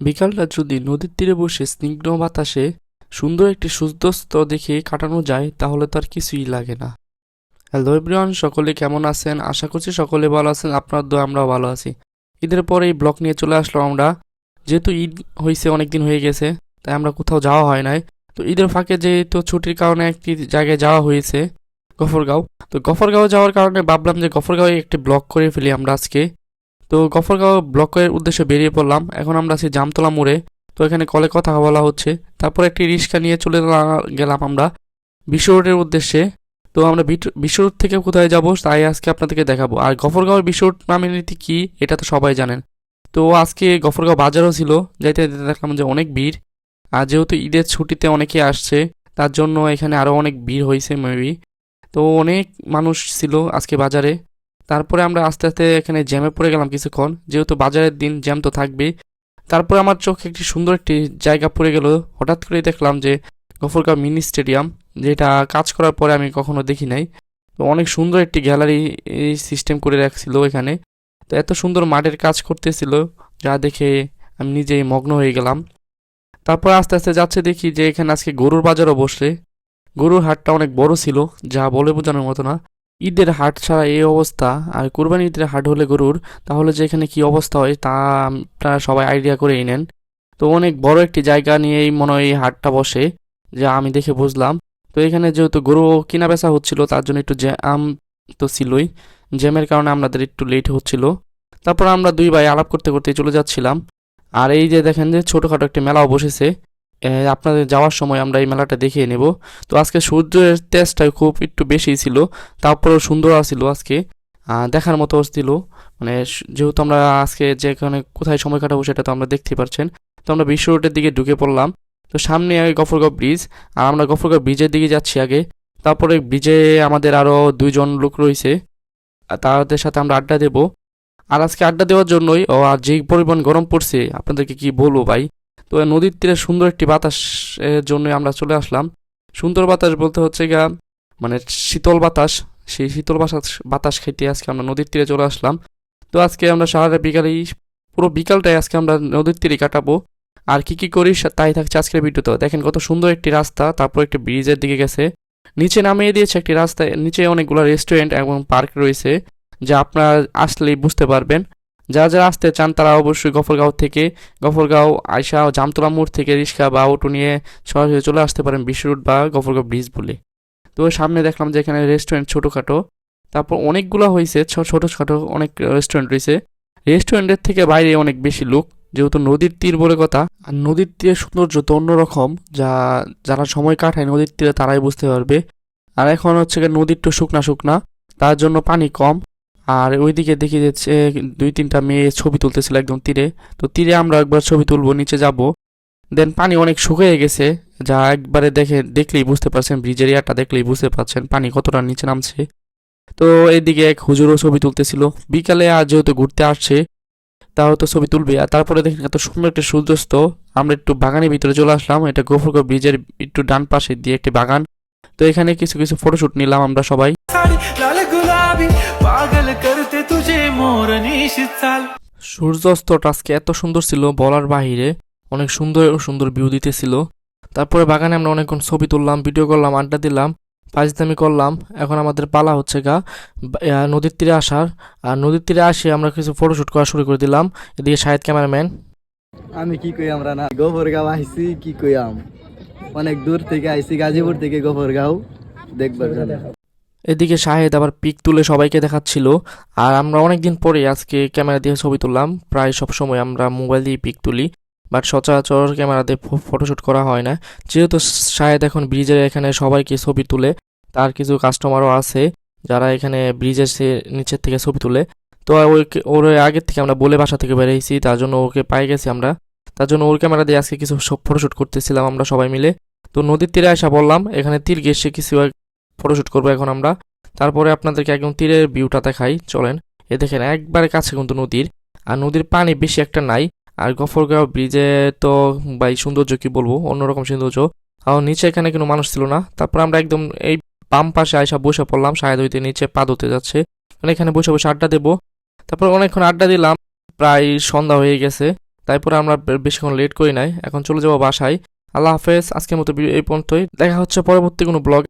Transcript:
বিকালটা যদি নদীর তীরে বসে স্নিগ্ধ বাতাসে সুন্দর একটি সূর্যাস্ত দেখে কাটানো যায়, তাহলে তো আর কিছুই লাগে না। হ্যালো এভরিওয়ান সকলে কেমন আছেন? আশা করছি সকলে ভালো আছেন, আপনার দোয়া আমরাও ভালো আছি। ঈদের পরে এই ব্লগ নিয়ে চলে আসলাম আমরা। যেহেতু ঈদ হয়েছে অনেক দিন হয়ে গেছে, তাই আমরা কোথাও যাওয়া হয় নাই। তো ঈদের ফাঁকে যেহেতু ছুটির কারণে একটি জায়গায় যাওয়া হয়েছে, গফরগাঁও। তো গফরগাঁও যাওয়ার কারণে ভাবলাম যে গফরগাঁওয়ে একটি ব্লগ করে ফেলি আমরা আজকে। তো গফরগাঁও ব্লকের উদ্দেশ্যে বেরিয়ে পড়লাম। এখন আমরা আছি জামতলা মোড়ে। তো এখানে কলে কথা বলা হচ্ছে। তারপর একটি রিক্সা নিয়ে চলে গেলাম আমরা বিশ্ব রোডের উদ্দেশ্যে। তো আমরা বিশ্ব রোড থেকে কোথায় যাব তাই আজকে আপনাদেরকে দেখাবো। আর গফরগাঁওয়ের বিশ্ব রোড নামের নীতি কী, এটা তো সবাই জানেন। তো আজকে গফরগাঁও বাজারও ছিল, যাইতে দেখলাম যে অনেক ভিড়। আর যেহেতু ঈদের ছুটিতে অনেকে আসছে, তার জন্য এখানে আরও অনেক ভিড় হয়েছে মেবি তো অনেক মানুষ ছিল আজকে বাজারে। তারপরে আমরা আস্তে আস্তে এখানে জ্যামে পড়ে গেলাম কিছুক্ষণ। যেহেতু বাজারের দিন, জ্যাম তো থাকবেই। তারপরে আমার চোখে একটি সুন্দর একটি জায়গা পড়ে গেল। হঠাৎ করেই দেখলাম যে গফরগাঁও মিনি স্টেডিয়াম, যেটা কাজ করার পরে আমি কখনো দেখি নাই। অনেক সুন্দর একটি গ্যালারি সিস্টেম করে রাখছিল এখানে। তো এত সুন্দর মাঠের কাজ করতেছিল, যা দেখে আমি নিজেই মগ্ন হয়ে গেলাম। তারপর আস্তে আস্তে যাচ্ছে দেখি যে এখানে আজকে গরুর বাজারও বসলে গরুর হাটটা অনেক বড় ছিল, যা বলে বোঝানোর মতো না। ঈদের হাট ছাড়া এই অবস্থা। আর কুরবানি ঈদের হাট হলে গরুর, তাহলে যে এখানে কী অবস্থা হয়, তা আপনারা সবাই আইডিয়া করেই নেন। তো অনেক বড় একটি জায়গা নিয়েই মনে হয় এই হাটটা বসে, যা আমি দেখে বুঝলাম। তো এখানে যেহেতু গরু কিনা বেচা হচ্ছিল, তার জন্য একটু জ্যাম তো ছিলই। জ্যামের কারণে আমাদের একটু লেট হচ্ছিল। তারপর আমরা দুই ভাই আলাপ করতে করতে চলে যাচ্ছিলাম। আর এই যে দেখেন যে ছোটোখাটো একটি মেলাও বসেছে। আপনাদের যাওয়ার সময় আমরা এই মেলাটা দেখিয়ে নেব। তো আজকে সূর্যের তেজটা খুব একটু বেশি ছিল, তারপরেও সুন্দর ছিল আজকে। দেখার মতো ছিল। মানে যেহেতু আমরা আজকে যেখানে কোথায় সময় কাটাবো সেটা তো আমরা দেখতে পাচ্ছেন তো আমরা বিশ্ব রোডের দিকে ঢুকে পড়লাম। তো সামনে আগে গফরগাঁও ব্রিজ, আর আমরা গফরগাঁও ব্রিজের দিকে যাচ্ছি আগে। তারপরে ব্রিজে আমাদের আরও দুইজন লোক রয়েছে। তাদের সাথে আমরা আড্ডা দেব। আর আজকে আড্ডা দেওয়ার জন্যই, ও, আর যে পরিমাণ গরম পড়ছে, আপনাদেরকে কি বলব ভাই? তো নদীর তীরে সুন্দর একটি বাতাস, এর জন্যই আমরা চলে আসলাম। সুন্দর বাতাস বলতে হচ্ছে গা মানে শীতল বাতাস, সেই শীতল বাতাস বাতাস খেতে আজকে আমরা নদীর তীরে চলে আসলাম। তো আজকে আমরা সারাটা বিকালেই, পুরো বিকালটাই আজকে আমরা নদীর তীরে কাটাবো। আর কি কি করি তাই থাকছে আজকের ভিডিওতে। দেখেন কত সুন্দর একটি রাস্তা, তারপর একটি ব্রিজের দিকে গেছে। নিচে নামিয়ে দিয়েছে একটি রাস্তায়, নিচে অনেকগুলো রেস্টুরেন্ট এবং পার্ক রয়েছে, যা আপনারা আসলেই বুঝতে পারবেন। যারা যারা আসতে চান তারা অবশ্যই গফরগাঁও থেকে, গফরগাঁও আয়সা জামতলা মোড় থেকে রিক্সা বা অটো নিয়ে সরাসরি চলে আসতে পারেন বিশ্ব রোড বা গফরগাঁও ব্রিজ বলে। তো সামনে দেখলাম যে এখানে রেস্টুরেন্ট ছোটোখাটো, তারপর অনেকগুলো হয়েছে ছোটোখাটো অনেক রেস্টুরেন্ট রয়েছে রেস্টুরেন্টের থেকে বাইরে অনেক বেশি লোক, যেহেতু নদীর তীর বলে কথা। আর নদীর তীরের সৌন্দর্য তো অন্যরকম, যা যারা সময় কাটায় নদীর তীরে তারাই বুঝতে পারবে। আর এখন হচ্ছে নদীর তো শুকনা শুকনা, তার জন্য পানি কম। আর ওইদিকে দেখি যাচ্ছে দুই তিনটা মেয়ে ছবি তুলতেছিল একদম তীরে। তো তীরে আমরা একবার ছবি তুলবো, নিচে যাব। দেন পানি অনেক শুকিয়ে গেছে। যা একবারে দেখে, দেখলেই বুঝতে পারছেন, ব্রিজের ইয়ারটা দেখলেই বুঝতে পারছেন, পানি কতটা নিচে নামছে। তো এইদিকে এক হুজুরও ছবি তুলতেছিল। বিকালে আর যেহেতু ঘুরতে আসছে, তাও তো ছবি তুলবে। আর তারপরে দেখেন এত সুন্দর একটা সূর্যাস্ত। আমরা একটু বাগানের ভিতরে চলে আসলাম। এটা গোফরগড় ব্রিজের একটু ডান পাশে দিয়ে একটি বাগান। তো এখানে কিছু কিছু ফটোশ্যুট নিলাম আমরা সবাই। যাবি পাগল করতে তুঝে মোর আজকে এত সুন্দর ছিল বলার বাহিরে অনেক সুন্দর ও সুন্দর ভিউ দিতেছিল। তারপরে বাগানে আমরা অনেকক্ষণ ছবি তুললাম ভিডিও করলাম আড্ডা দিলাম পাঁচদামি করলাম। এখন আমাদের পালা হচ্ছে গা নদীর তীরে আসার। আর নদীর তীরে আসে আমরা কিছু ফটোশ্যুট করা শুরু করে দিলাম। এদিকে শাহেদ ক্যামেরাম্যান আমি কি কই আমরা না? গোবরগাঁও আইছি কি কই আম? অনেক দূর থেকে আইছি গাজীপুর থেকে গোবরগাঁও দেখবার জন্য। এদিকে শাহেদ আবার পিক তুলে সবাইকে দেখাচ্ছিল। আর আমরা অনেক দিন পরে আজকে ক্যামেরা দিয়ে ছবি তুললাম। প্রায় সব সময় আমরা মোবাইল দিয়ে পিক তুলি। বাট সচরাচর ক্যামেরাতে ফটোশ্যুট করা হয় না। যেহেতু শাহেদ এখন ব্রিজের এখানে সবাইকে ছবি তুলে, তার কিছু কাস্টমারও আছে যারা এখানে ব্রিজের নিচের থেকে ছবি তুলে। তো ওকে ওর আগের থেকে আমরা বলে বাসা থেকে বেরিয়েছি তার জন্য ওকে পাই গেছি আমরা। তার জন্য ওর ক্যামেরা দিয়ে আজকে কিছু ফটোশ্যুট করতেছিলাম আমরা সবাই মিলে। তো নদীর তীরে আসা বললাম, এখানে তীর গেছে কিছু ফটোশ্যুট করব এখন আমরা। তারপরে আপনাদেরকে একদম তীরের ভিউটা দেখাই চলেন। এ দেখেন, একবারে কাছে কিন্তু নদীর, আর নদীর পানি বেশি একটা নাই। আর গফরগাঁও ব্রিজে তো ভাই সৌন্দর্য কি বলব, অন্যরকম সৌন্দর্য। আর নিচে এখানে কোনো মানুষ ছিল না। তারপর আমরা একদম এই বাম পাশে আইসা বসে পড়লাম সাহেদ হইতে নিচে পা ধুতে যাচ্ছে। মানে এখানে বসে বসে আড্ডা দেবো। তারপর অনেকক্ষণ আড্ডা দিলাম, প্রায় সন্ধ্যা হয়ে গেছে। তারপরে আমরা বেশিক্ষণ লেট করি নাই। এখন চলে যাব বাসায়। আল্লাহ হাফেজ, আজকের মতো এই পর্যন্তই। দেখা হচ্ছে পরবর্তী কোনো ব্লগ